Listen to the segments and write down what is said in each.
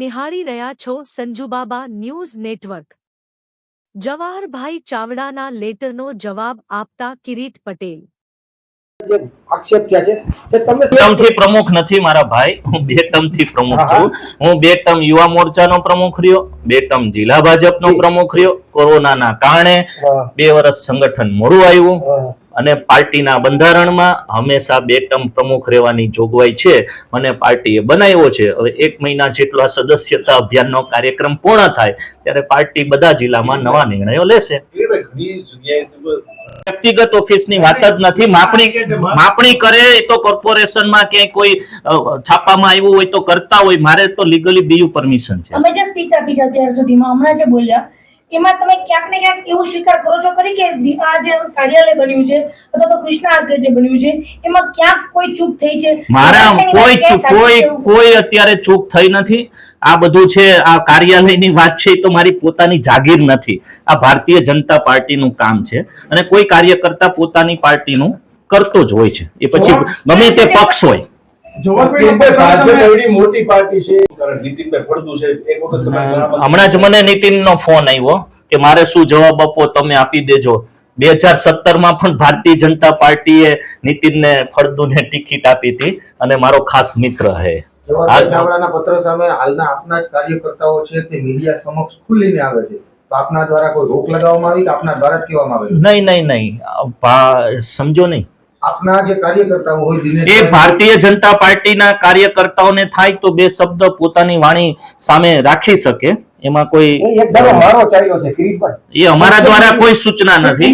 નિહાળી રહ્યા છો સંજુબાબા ન્યૂઝ નેટવર્ક. જવાહરભાઈ ચાવડાના લેટરનો જવાબ આપતા કિરીટ પટેલ. જે આક્ષેપ થયા છે કે તમે ટર્મથી પ્રમુખ નથી મારા ભાઈ હું બે ટર્મથી પ્રમુખ છું. હું બે ટર્મ યુવા મોરચાનો પ્રમુખ રહ્યો બે ટર્મ જિલ્લા ભાજપનો. પ્રમુખ રહ્યો. કોરોનાના કારણે બે વર્ષ સંગઠન મોડું આવ્યું. અને પાર્ટીના બંધારણમાં હંમેશા બે ટર્મ પ્રમુખ રહેવાની જોગવાઈ છે મને પાર્ટીએ બનાવ્યો છે. હવે એક મહિના જેટલો આ સદસ્યતા અભિયાનનો કાર્યક્રમ પૂર્ણ થાય ત્યારે પાર્ટી બધા જિલ્લામાં નવા નિર્ણયો લેશે. વ્યક્તિગત ઓફિસની વાત જ નથી. માપણી માપણી કરે એ તો કોર્પોરેશનમાં ક્યાંય કોઈ છાપામાં આવ્યું હોય તો કરતા હોય. મારે તો લીગલી બીયુ પરમિશન છે. અમે જે સ્પીચ આપી છે અત્યાર સુધીમાં હમણાં જે બોલ્યા એમાં તમે ક્યાંક ને ક્યાંક એવું સ્વીકાર કરો છો કરી કે આ જે કાર્યાલય બન્યું છે અથવા તો કૃષ્ણા આર્કેડ જે બન્યું છે એમાં ક્યાંક કોઈ ચૂક થઈ છે? મારા કોઈ કોઈ કોઈ અત્યારે ચૂક થઈ નથી. આ બધું છે આ કાર્યાલયની વાત છે તો મારી પોતાની જાગીર નથી. આ ભારતીય જનતા પાર્ટીનું કામ છે અને કોઈ કાર્યકર્તા પોતાની પાર્ટીનું કરતો જ હોય છે. એ પછી ગમે તે પક્ષ હોય. હમણાં જ મને નીતિનનો ફોન આવ્યો કે મારે શું જવાબ આપવો તમે આપી દેજો. બે હજાર સત્તરમાં પણ ભારતીય જનતા પાર્ટીએ નીતિનને ફળદુને ટિકિટ આપી હતી અને મારો ખાસ મિત્ર હે. પત્ર સામે હાલના આપના જ કાર્યકર્તાઓ છે તે મીડિયા સમક્ષ ખુલીને આવે છે. તો આપના દ્વારા કોઈ રોક લગાવવામાં આવી કે આપના દ્વારા જ કહેવામાં આવે નહીં નહીં નહીં. સમજો નહીં. આપના જે કાર્યકર્તાઓ હોય એ ભારતીય જનતા પાર્ટીના કાર્યકર્તાઓને થાય તો બે શબ્દ પોતાની વાણી સામે રાખી શકે. એમાં કોઈ એ એક ધારો મારો ચાલ્યો છે કિરીટભાઈ એ અમારા દ્વારા કોઈ સૂચના નથી.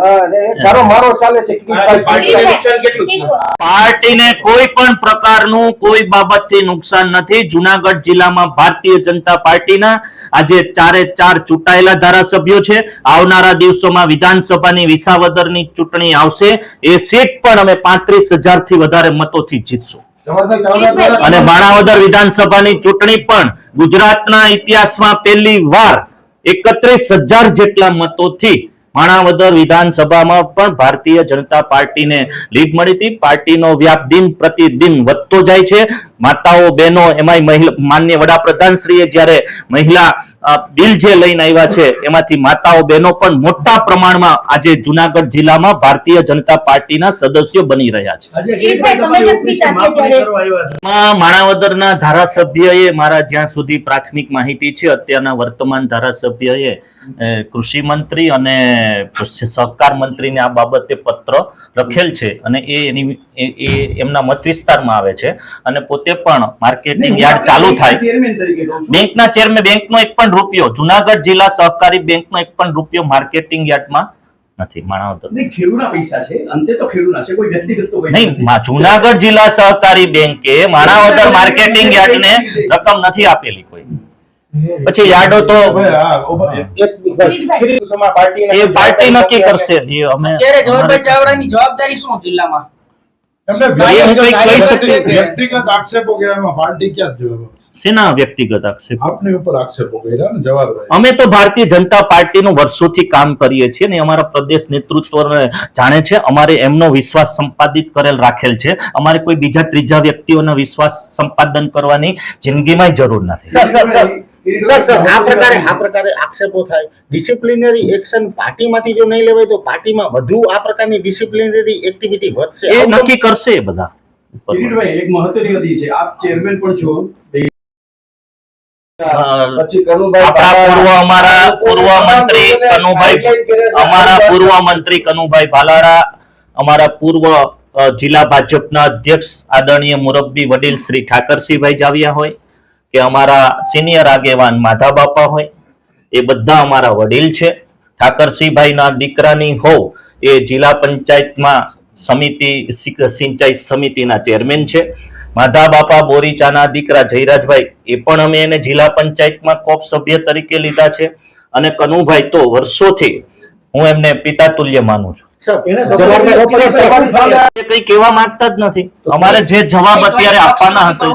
હા, અને એક ધારો મારો ચાલે છે કિરીટભાઈ પાર્ટીને કોઈ પણ પ્રકારનું કોઈ બાબતથી નુકસાન નથી. જુનાગઢ જિલ્લામાં ભારતીય જનતા પાર્ટીના આજે ચારે ચાર ચૂંટાયેલા ધારાસભ્યો છે. આવનારા દિવસોમાં વિધાનસભાની વિસાવદરની ચૂંટણી આવશે. એ સીટ પણ અમે પાંત્રીસથી વધારે મતોથી જીતશું. અને માણાવદર વિધાનસભાની ચૂંટણી પણ ગુજરાતના ઇતિહાસમાં પહેલી વાર એકત્રીસ હજાર જેટલા મતોથી માણાવદર વિધાનસભામાં પણ ભારતીય જનતા પાર્ટીને લીડ મળી હતી. પાર્ટીનો વ્યાપ દિન પ્રતિદિન વધતો જાય છે. માતાઓ બહેનો એમાંય માન્ય વડાપ્રધાન શ્રીએ જ્યારે મહિલા બિલ જે લઈને આવ્યા છે એમાંથી માતાઓ બહેનો પણ મોટા પ્રમાણમાં આજે જુનાગઢ જિલ્લામાં ભારતીય જનતા પાર્ટીના સદસ્યો બની રહ્યા છે. માણાવદરના ધારાસભ્યએ મારા જ્યાં સુધી પ્રાથમિક માહિતી છે અત્યારના વર્તમાન ધારાસભ્યએ કૃષિ મંત્રી અને સહકાર મંત્રીને આ બાબતે પત્ર લખેલ છે અને એ એની એ- એમના મત વિસ્તારમાં આવે છે. અને પોતે પણ માર્કેટિંગ યાર્ડ ચાલુ થાય. બેંકના ચેરમેન બેંકનો એક પણ રૂપિયો જુનાગઢ જિલ્લા સહકારી બેંકનો એક પણ રૂપિયો માર્કેટિંગ યાર્ડમાં નથી માણાવદર નહીં, પૈસા છે અંતે તો ખેડૂના છે કોઈ વ્યક્તિગત તો નહીં જુનાગઢ જિલ્લા સહકારી બેંકે માણાવદર માર્કેટિંગ યાર્ડને રકમ નથી આપેલી કોઈ. પછી યાડો તો એક ભાઈ, કિરીટ સમા પાર્ટીના એ પાર્ટી નક્કી કરશે. અમે અત્યારે જવાહરભાઈ ચાવડાની જવાબદારી શું જિલ્લામાં? એમને એ હું કંઈક કહી શકું. વ્યક્તિગત આક્ષેપો કર્યામાં પાર્ટી ક્યાં જ જોયો? વ્યક્તિગત આક્ષેપ? આપની ઉપર આક્ષેપો કર્યા ને જવાહરભાઈ? અમે તો ભારતીય જનતા પાર્ટીનું વર્ષોથી કામ કરીએ છીએ ને અમારા પ્રદેશ નેતૃત્વને જાણે છે અમારે એમનો વિશ્વાસ સંપાદિત કરેલ રાખેલ છે. અમારે કોઈ બીજા ત્રીજા વ્યક્તિઓનો વિશ્વાસ સંપાદન કરવાની જિંદગીમાં જરૂર નથી. Sir sir sir. Sir sir આ પ્રકારે આ પ્રકારે આક્ષેપો થાય. ડિસિપ્લિનરી એક્શન પાર્ટીમાંથી જો નહીં લેવાય તો પાર્ટીમાં વધુ આ પ્રકારની ડિસિપ્લિનરી એક્ટિવિટી વધશે. એ નક્કી કરશે બધા. કિરીટભાઈ, એક મહત્વની વાત છે. આપ ચેરમેન પણ છો. પછી કનુભાઈ પૂર્વ અમારા પૂર્વ મંત્રી કનુભાઈ અમારા પૂર્વ મંત્રી કનુભાઈ ભાલારા અમારા પૂર્વ જિલ્લા ભાજપના અધ્યક્ષ આદરણીય મુરબ્બી વડીલ શ્રી ઠાકરસિંહભાઈ જાવ્યા હોય. કે અમારા સિનિયર આગેવાન માધા બાપા હોય, એ બધા અમારા વડીલ છે. ઠાકરસિંહભાઈના દીકરાની હોવ, એ જિલ્લા પંચાયતમાં સમિતિ, સિંચાઈ સમિતિના ચેરમેન છે. માધા બાપા બોરીચાના દીકરા જયરાજભાઈ, એ પણ અમે એને જિલ્લા પંચાયતમાં કોપ સભ્ય તરીકે લીધા છે. અને કનુભાઈ તો વર્ષોથી હું એમને પિતા તુલ્ય માનું છું. કઈ કેવા માંગતા જ નથી. અમારે જે જવાબ અત્યારે આપવાના હતા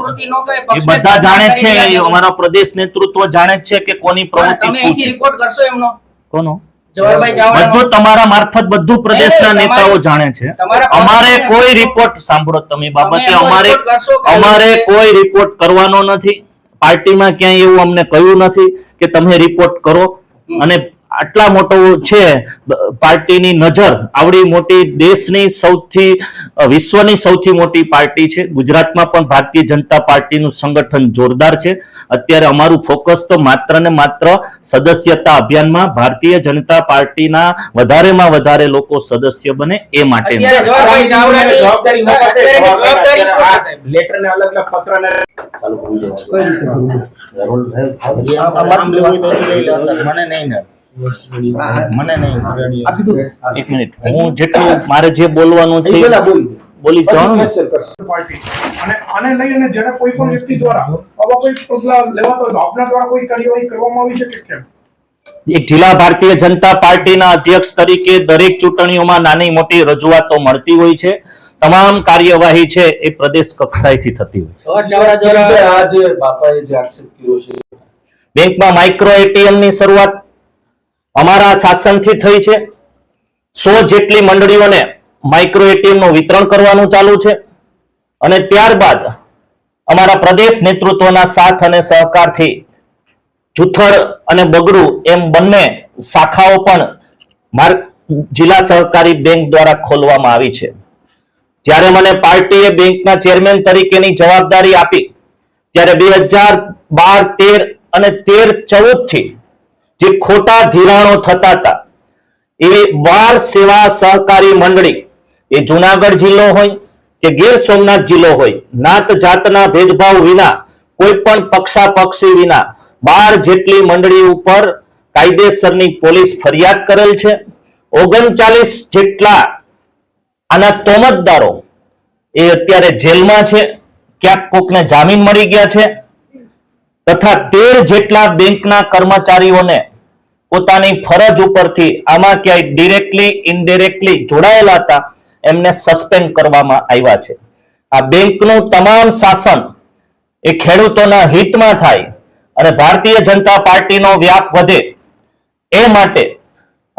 એ બધા જાણે છે અમારા પ્રદેશ નેતૃત્વ જાણે છે કે કોની પ્રવૃત્તિ રિપોર્ટ કરશો એમનો? કોનો? બધું તમારા મારફત બધું પ્રદેશના નેતાઓ જાણે છે. અમારે કોઈ રિપોર્ટ સાંભળો તમે બાબતે અમારે અમારે કોઈ રિપોર્ટ કરવાનો નથી. પાર્ટીમાં ક્યાંય એવું અમને કહ્યું નથી કે તમે રિપોર્ટ કરો. અને આટલા મોટો છે પાર્ટીની નજર આવડી મોટી દેશની સૌથી વિશ્વની સૌથી મોટી પાર્ટી છે. ગુજરાતમાં પણ ભારતીય જનતા પાર્ટીનું સંગઠન જોરદાર છે. અત્યારે અમારું ફોકસ તો માત્ર ને માત્ર સદસ્યતા અભિયાનમાં ભારતીય જનતા પાર્ટીના વધારેમાં વધારે લોકો સદસ્ય બને એ માટે. મને નહીં મને નહીં. એક મિનિટ. હું જેટલું મારે જે બોલવાનું છે બોલ. જવાનું અને આને લઈને જેને કોઈ પણ વ્યક્તિ દ્વારા આવા કોઈ પગલા લેવાતો હોય આપના દ્વારા કોઈ કાર્યવાહી કરવામાં આવી છે? કે કેમ એક જિલ્લા ભારતીય જનતા પાર્ટીના અધ્યક્ષ તરીકે દરેક ચૂંટણીઓમાં નાની મોટી રજૂઆતો મળતી હોય છે. તમામ કાર્યવાહી છે એ પ્રદેશ કક્ષાએથી થતી હોય છે. બેંકમાં માઇક્રો એટીએમની શરૂઆત અમારા શાસનથી થઈ છે. સો જેટલી મંડળીઓને માઇક્રો એટીએમનું વિતરણ કરવાનું ચાલુ છે. અને ત્યારબાદ અમારા પ્રદેશ નેતૃત્વના સાથ અને સહકારથી જુથડ અને બગડું એમ બંને શાખાઓ પણ જિલ્લા સહકારી બેંક દ્વારા ખોલવામાં આવી છે. જ્યારે મને પાર્ટીએ બેંકના ચેરમેન તરીકેની જવાબદારી આપી, ત્યારે બે હજાર બાર, તેર અને તેર ચૌદથી જે ખોટા ધિરાણો થતા હતા. એવી બાર સેવા સહકારી મંડળી, એ જુનાગઢ જિલ્લો હોય કે ગીર સોમનાથ જિલ્લો હોય, નાત જાતના ભેદભાવ વિના, કોઈ પણ પક્ષાપક્ષી વિના બાર જેટલી મંડળી ઉપર કાયદેસરની પોલીસ ફરિયાદ કરેલ છે. ઓગણચાલીસ જેટલા આના તોમતદારો એ અત્યારે જેલમાં છે. ક્યાંક કોકને જામીન મળી ગયા છે. તથા તેર જેટલા બેંકના કર્મચારીઓને પોતાની ફરજ ઉપરથી આમાં ક્યાંય ડિરેક્ટલી ઇનડિરેક્ટલી જોડાયેલા હતા, એમને સસ્પેન્ડ કરવામાં આવ્યા છે. આ બેંકનું તમામ શાસન એ ખેડૂતોના હિતમાં થાય અને ભારતીય જનતા પાર્ટીનો વ્યાપ વધે એ માટે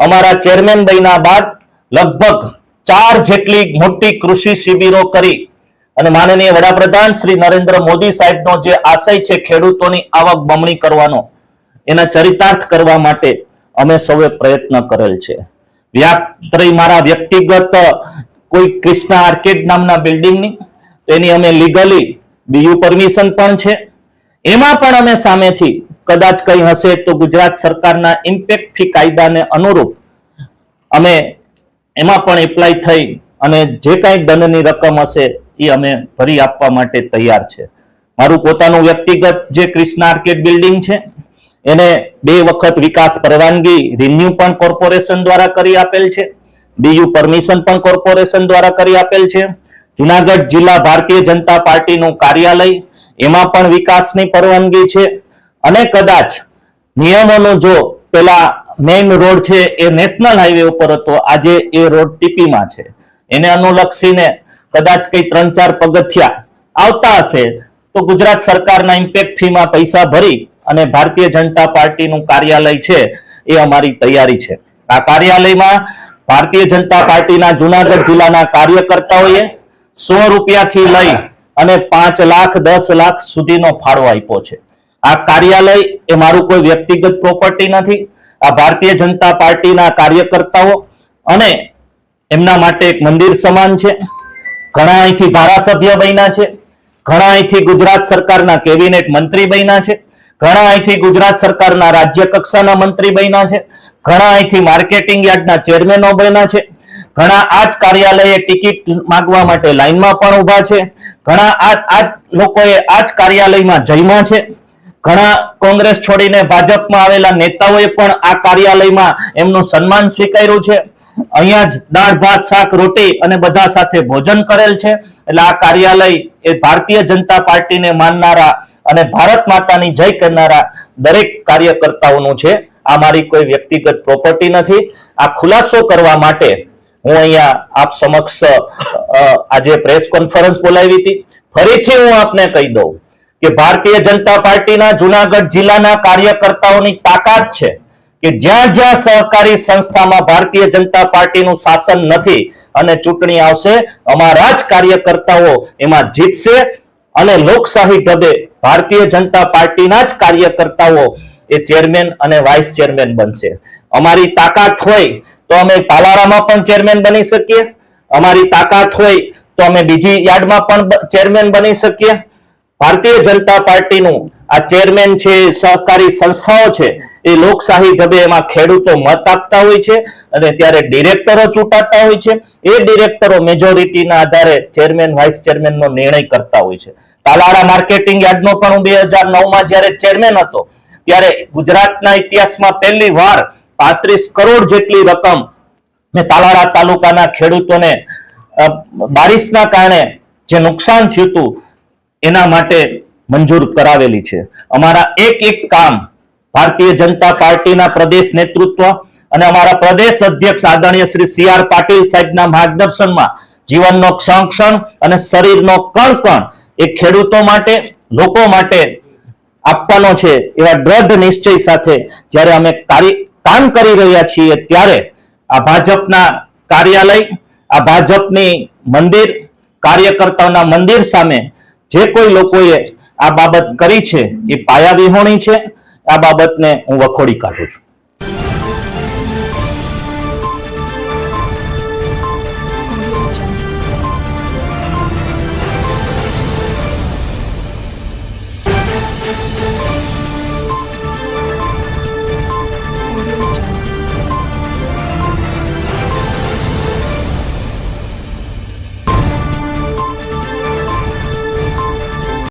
અમારા ચેરમેન બન્યા બાદ લગભગ ચાર જેટલી મોટી કૃષિ શિબિરો કરી અને માનનીય વડાપ્રધાન શ્રી નરેન્દ્ર મોદી સાહેબનો જે આશય છે ખેડૂતોની આવક બમણી કરવાનો, એના ચરિતાર્થ કરવા માટે અમે સૌએ પ્રયત્ન કરેલ છે. મારા વ્યક્તિગત કોઈ ક્રિષ્ના આર્કેડ નામના બિલ્ડિંગની તેની અમે લીગલી બીયુ પરમિશન પણ છે. એમાં પણ અમે સામેથી, કદાચ કંઈ હશે તો ગુજરાત સરકારના ઇમ્પેક્ટ ફી કાયદાને અનુરૂપ, અમે એમાં પણ એપ્લાય થઈ અને જે કાંઈ દંડની રકમ હશે એ અમે ભરી આપવા માટે તૈયાર છે. મારું પોતાનું વ્યક્તિગત જે ક્રિષ્ના આર્કેડ બિલ્ડિંગ છે, એને બે વખત વિકાસ પરવાનગી રિન્યુ પણ કોર્પોરેશન દ્વારા કરી આપેલ છે. બીજું પરમિશન પણ કોર્પોરેશન દ્વારા કરી આપેલ છે. જુનાગઢ જિલ્લા ભારતીય જનતા પાર્ટીનું કાર્યાલય, એમાં પણ વિકાસની પરવાનગી છે. અને કદાચ નિયમોનો જો પેલા મેઇન રોડ છે એ નેશનલ હાઈવે ઉપર હતો, આજે એ રોડ ટીપીમાં છે. એને અનુલક્ષીને કદાચ કઈ ત્રણ ચાર પગથિયા આવતા હશે, તો ગુજરાત સરકારના ઇમ્પેક્ટ ફીમાં પૈસા ભરી અને ભારતીય જનતા પાર્ટીનું કાર્યાલય છે, એ અમારી તૈયારી છે. આ કાર્યાલયમાં ભારતીય જનતા પાર્ટીના જુનાગઢ જિલ્લાના કાર્યકર્તાઓએ સો રૂપિયાથી લઈ અને પાંચ લાખ, દસ લાખ સુધીનો ફાળો આપ્યો છે. આ કાર્યાલય એ મારું કોઈ વ્યક્તિગત પ્રોપર્ટી નથી. આ ભારતીય જનતા પાર્ટીના કાર્યકર્તાઓ અને એમના માટે એક મંદિર સમાન છે. ઘણા અહીંથી ધારાસભ્ય બન્યા છે. ઘણા અહીંથી ગુજરાત સરકારના કેબિનેટ મંત્રી બન્યા છે. ઘણા અહીંથી ગુજરાત સરકારના રાજ્ય કક્ષાના મંત્રી બન્યા છે. ઘણા અહીંથી માર્કેટિંગ યાર્ડના ચેરમેનો બન્યા છે. ઘણા આ જ કાર્યાલયે ટિકિટ માંગવા માટે લાઈનમાં પણ ઊભા છે. ઘણા આ લોકોએ આ જ કાર્યાલયમાં જમ્યા છે. ઘણા કોંગ્રેસ છોડીને ભાજપમાં આવેલા નેતાઓએ પણ આ કાર્યાલયમાં એમનું સન્માન સ્વીકાર્યું છે. અહીંયા જ દાળ, ભાત, શાક, રોટી અને બધા સાથે ભોજન કરેલ છે. એટલે આ કાર્યાલય એ ભારતીય જનતા પાર્ટીને માનનારા અને ભારત માતાની જય કરનારા દરેક કાર્યકર્તાઓનું છે. આ મારી કોઈ વ્યક્તિગત પ્રોપર્ટી નથી. આ ખુલાસો કરવા માટે હું અહીંયા આપ સમક્ષ આજે પ્રેસ કોન્ફરન્સ બોલાવી હતી. ફરીથી હું આપને કહી દઉં કે ભારતીય જનતા પાર્ટીના જુનાગઢ જિલ્લાના કાર્યકર્તાઓની તાકાત છે. કે જ્યાં જ્યાં સહકારી સંસ્થામાં ભારતીય જનતા પાર્ટીનું શાસન નથી અને ચૂંટણી આવશે, અમારા જ કાર્યકર્તાઓ એમાં જીતશે અને લોકશાહી ઢબે ભારતીય જનતા પાર્ટીના જ કાર્યકર્તાઓ એ ચેરમેન અને વાઇસ ચેરમેન બનશે. અમારી તાકાત હોય તો અમે પાલારામાં પણ ચેરમેન બની શકીએ. અમારી તાકાત હોય તો અમે બીજી યાર્ડમાં પણ ચેરમેન બની શકીએ. ભારતીય જનતા પાર્ટીનું આ ચેરમેન છે, સહકારી સંસ્થાઓ છે એ લોકશાહી ઢબે એમાં ખેડૂતો મત આપતા હોય છે અને ત્યારે ડિરેક્ટરો ચૂંટાતા હોય છે. એ ડિરેક્ટરો મેજોરિટીના આધારે ચેરમેન વાઇસ ચેરમેનનો નિર્ણય કરતા હોય છે. તાલાળા માર્કેટિંગ યાર્ડનો પણ હું બે હજાર નવમાં જ્યારે ચેરમેન હતો, ત્યારે ગુજરાતના ઇતિહાસમાં પહેલી વાર પાંત્રીસ કરોડ જેટલી રકમ મેં તાલાળા તાલુકાના ખેડૂતોને બારિશના કારણે જે નુકસાન થયું હતું, એના માટે મંજૂર કરાવેલી છે. અમારા એક એક કામ ભારતીય જનતા પાર્ટીના પ્રદેશ નેતૃત્વ અને અમારા પ્રદેશ અધ્યક્ષ આદરણીય શ્રી સી આર પાટીલ સાહેબના માર્ગદર્શનમાં જીવનનો ક્ષણ ક્ષણ અને શરીરનો કણ કણ એ ખેડૂતો માટે, લોકો માટે આપવાનો છે એવા દ્રઢ નિશ્ચય સાથે જ્યારે અમે કામ કરી રહ્યા છીએ ત્યારે આ ભાજપના કાર્યાલય, આ ભાજપની મંદિર, કાર્યકર્તાઓના મંદિર સામે જે કોઈ લોકોએ આ બાબત કરી છે એ પાયા વિહોણી છે. આ બાબતને હું વખોડી કાઢું છું.